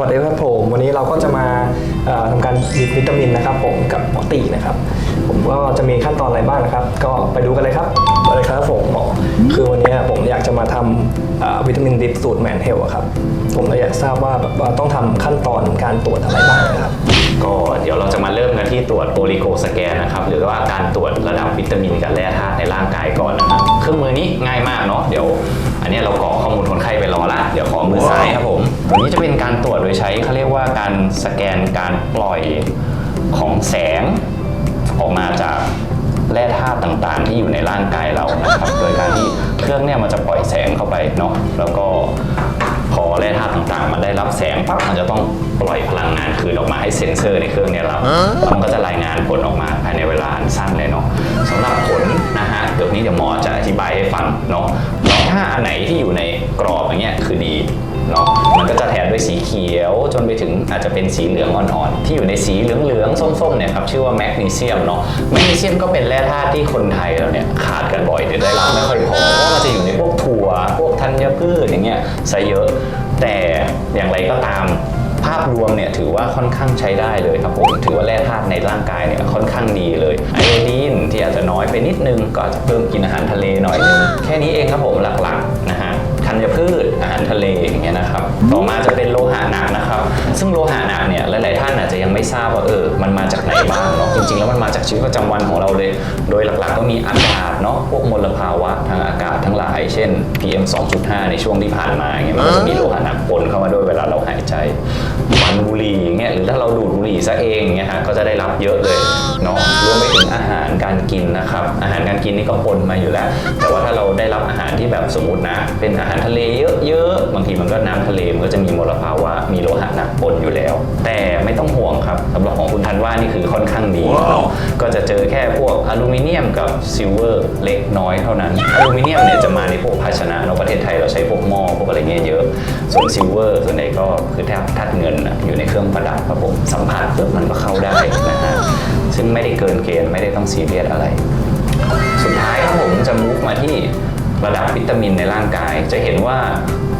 วัสดีครับผมวันนี้เราก็จะมาเอ่อทำการหยิบวิตามินนะครับ ผมกับหมอตีนะครับ ผมก็จะมีขั้นตอนอะไรบ้างนะครับ ก็ไปดูกันเลยครับไปเลยครับผมหมอคือวันนี้ผมอยากจะมาทำเอ่อวิตามินดิบสูตรแมนเฮลครับ ผมเลยอยากทราบว่าแบบว่าต้องทำขั้นตอนการตรวจอะไรบ้างนะครับก็เดี๋ยวเราจะมาเริ่มกันที่ตรวจโอลิโกสแกนนะครับหรือว่าการตรวจระดับวิตามินกับแร่ธาตุ ยใช้เขาเรียกว่าการสแกนการปล่อยของแสงออกมาจากแร่ธาตุต่างๆ ที่อยู่ในร่างกายเรานะครับ โดยการที่เครื่องเนี่ยมันจะปล่อยแสงเข้าไปเนาะ แล้วก็พอแร่ธาตุต่างๆ มันได้รับแสงปั๊บมันจะต้องปล่อยพลังงานคืนออกมาให้เซ็นเซอร์ในเครื่องเนี่ยรับแล้วมันก็จะรายงานผลออกมาภายในเวลาสั้นเลยเนาะสำหรับผลนะฮะเดี๋ยวนี้เดี๋ยวหมอจะอธิบายให้ฟังเนาะแล้วถ้าอันไหนที่อยู่ในกรอบอย่างเงี้ยคือดีเนาะ ด้วยสีเขียว จนไปถึงอาจจะเป็นสีเหลืองอ่อนๆ ที่อยู่ในสีเหลืองๆ ส้มๆเนี่ยครับชื่อว่าแมกนีเซียมเนาะแมกนีเซียมก็เป็นแร่ธาตุที่คนไทยเราเนี่ยขาดกันบ่อยหรือได้รับไม่ค่อยพอเพราะมันจะอยู่ในพวกถั่วพวกธัญพืชอย่างเงี้ยซะเยอะ แต่อย่างไรก็ตามภาพรวมเนี่ยถือว่าค่อนข้างใช้ได้เลยครับผมถือว่าแร่ธาตุในร่างกายเนี่ยค่อนข้างดีเลยไอโอดีนที่อาจจะน้อยไปนิดนึงก็อาจจะเพิ่มกินอาหารทะเลหน่อยนึงแค่นี้เองครับผมหลักๆนะฮะ ธัญพืช อาหารทะเลอย่างเงี้ยนะครับ ต่อมาจะเป็นโลหะหนักนะครับ ซึ่งโลหะหนักเนี่ยหลาย ๆ ท่านอาจจะยังไม่ทราบว่าเออมันมาจากไหนบ้างเนาะจริง ๆ แล้วมันมาจากชีวิตประจำวันของเราเลย โดยหลัก ๆ ก็มีอากาศเนาะพวกมลภาวะทางอากาศทั้งหลาย เช่น PM 2.5 ในช่วงที่ผ่านมาอย่างเงี้ยมันก็จะมีโลหะหนักปนเข้ามาด้วยเวลาเราหายใจควันบุหรี่อย่างเงี้ยหรือถ้าเราดูดบุหรี่ซะเองอย่างเงี้ยฮะก็จะได้รับเยอะเลย เนาะรวมไปถึงอาหารการกินนะครับ อาหารการกินนี่ก็ปนมาอยู่แล้ว แต่ว่าถ้าเราได้รับอาหารที่แบบสมมตินะ เป็นอาหารทะเลเยอะๆ บางทีมันก็น้ำทะเลมันก็จะมีมลภาวะ มีโลหะหนักปนอยู่แล้ว แต่ไม่ต้องห่วงครับสำหรับของคุณทันว่านี่คือค่อนข้างดีเนาะก็จะเจอแค่พวกอลูมิเนียมกับซิลเวอร์เล็กน้อยเท่านั้นอลูมิเนียมเนี่ยจะมาในพวกภาชนะเนาะประเทศไทยเราใช้พวกหม้อพวกอะไรเงี้ยเยอะ ส่วนซิลเวอร์ส่วนใหญ่ก็คือแทบธาตุเงินน่ะอยู่ในเครื่องประดับครับผมสัมผัสปุ๊บมันก็เข้าได้นะฮะ ซึ่งไม่ได้เกินเกณฑ์ไม่ได้ต้องซีเรียสอะไร สุดท้ายครับผมจะมุกมาที่ระดับวิตามินในร่างกาย จะเห็นว่า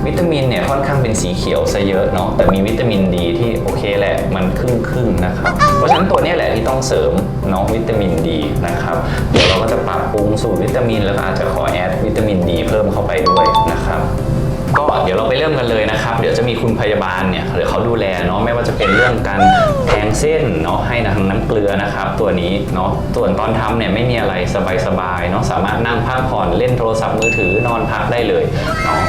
วิตามินเนี่ยค่อนข้างเป็นสีเขียวซะเยอะเนาะแต่มีวิตามินดีที่โอเคแหละมันครึ่งครึ่งนะครับเพราะฉะนั้นตัวนี้แหละที่ต้องเสริมเนาะวิตามินดีนะครับเดี๋ยวเราก็จะปรับปรุงสูตรวิตามินแล้วก็อาจจะขอแอดวิตามินดี เดี๋ยวจะมีคุณพยาบาลเนี่ยเดี๋ยวเขาดูแลเนาะไม่ว่าจะเป็นเรื่องการแทงเส้นเนาะให้ทางน้ำเกลือนะครับ ตัวนี้เนาะส่วนตอนทำเนี่ยไม่มีอะไรสบายๆเนาะสามารถนั่งพักผ่อนเล่นโทรศัพท์มือถือนอนพักได้เลยเนาะ